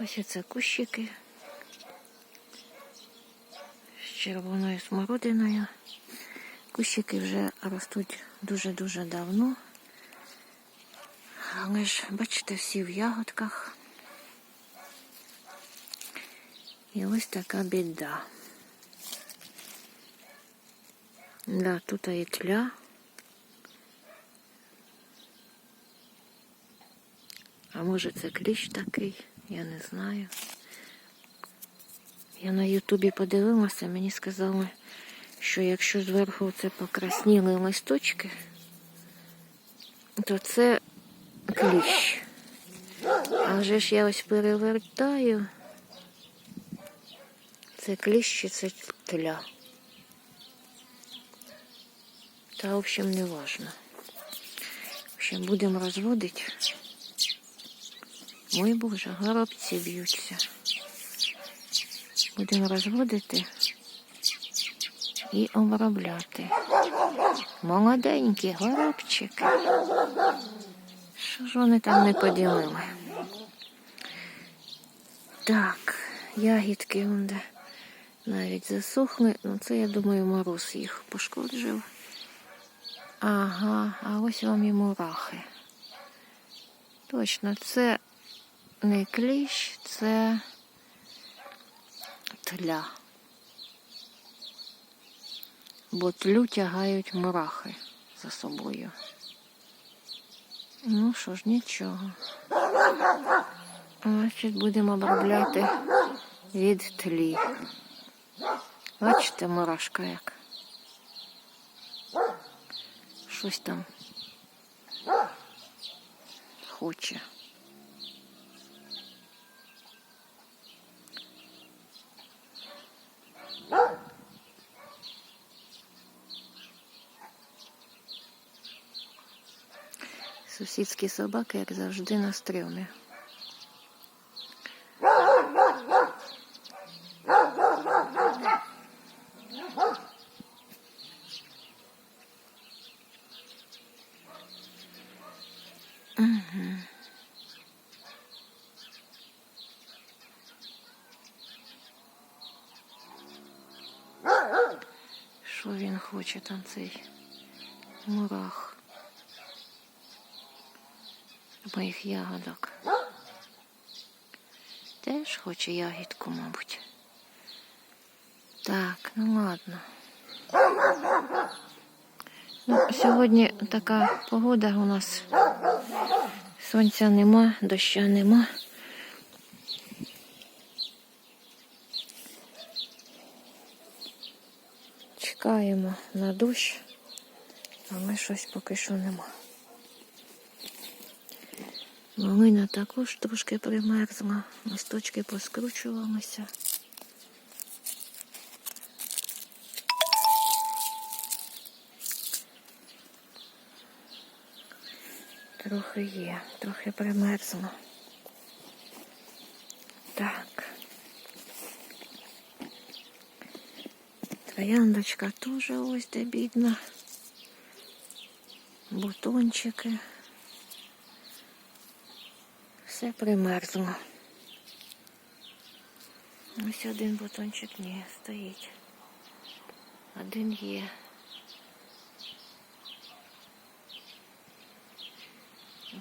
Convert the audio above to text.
Ось оце кущики з червоною смородиною. Кущики вже ростуть дуже-дуже давно. Але ж, бачите, всі в ягодках. І ось така біда. Да, тут і тля. А може це кліщ такий, я не знаю. Я на Ютубі подивилася, мені сказали, що якщо зверху це покрасніли листочки, то це кліщ. А вже ж я ось перевертаю. Це кліщ чи це тля. Та, в общем, не важно. В общем, будемо розводити. Ой Боже, горобці б'ються. Будемо розводити і обробляти. Молоденькі горобчики. Що ж вони там не поділили? Так, ягідки онде навіть засохли. Ну, це, я думаю, мороз їх пошкоджив. Ага, а ось вам і мурахи. Точно, це не кліщ, це тля. Бо тлю тягають мурахи за собою. Ну що ж, нічого. Значить, будемо обробляти від тлі. Бачите, мурашка як. Щось там хоче. Сусідські собаки, як завжди, на стрьомі. Мгм. Що він хоче там цей мурах? Моїх ягодок. Теж хоче ягідку, мабуть. Так, ну ладно. Ну, сьогодні така погода у нас. Сонця нема, доща нема. Чекаємо на дощ, але щось поки що нема. Малина також трошки примерзла, листочки поскручувалися. Трохи є, трохи примерзла. Так. Трояндочка теж ось де бідна. Бутончики. Все примерзло. Ось один бутончик ні, стоїть. Один є.